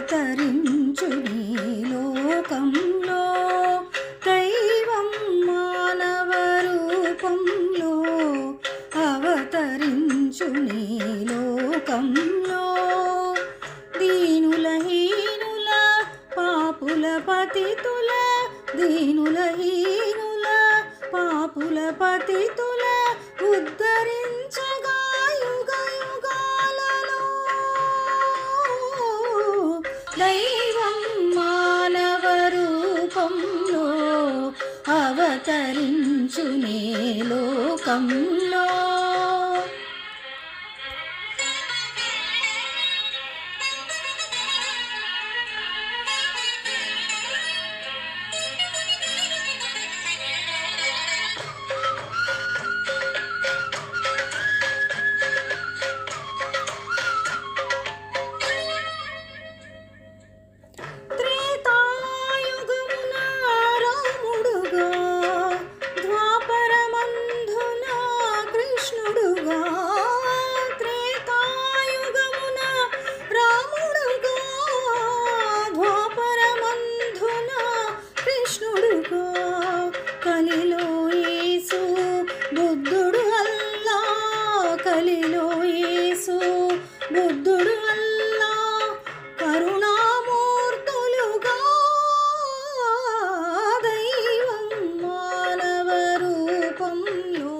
అవతరించు నీ లోకంలో దైవం మానవ రూపంలో అవతరించు నీ లోకంలో. దీనుల హీనుల పాపుల పతితుల దీనుల హీనుల పాపుల పతితుల దైవం మానవ రూపంలో అవతరించునే లోకంలో కలిలో యేసు బుద్ధుడు అల్లా కరుణామూర్తులుగా దైవం మానవ రూపంలో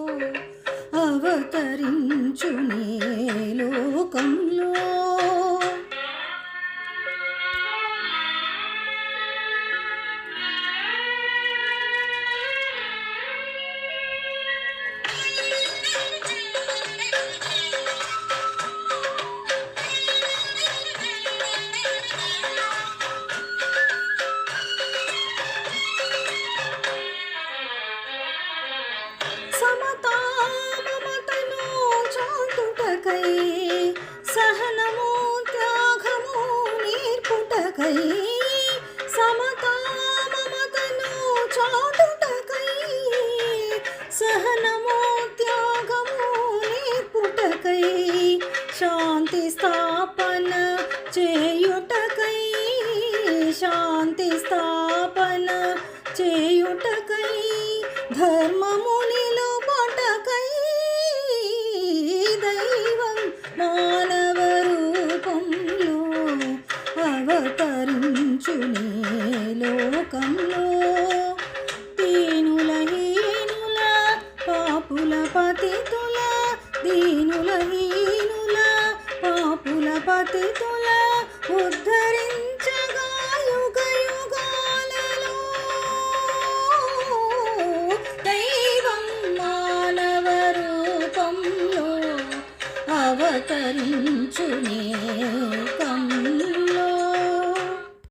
అవతరించుని. చాటుటకై సహనము త్యాగము నేర్పుటకై సమతా మమతను చాటుటకై సహనము త్యాగము నేర్పుటకై శాంతి స్థాపన చేయుటకై శాంతి స్థాపన చేయుటకై ధర్మము అవతరించునే లోకంలో దీనుల హీనుల పాపుల పతితుల దీనుల హీనుల పాపుల పతితుల ఉద్ధరించగా యుగ యుగాలలో. దైవం మానవ రూపంలో అవతరించునే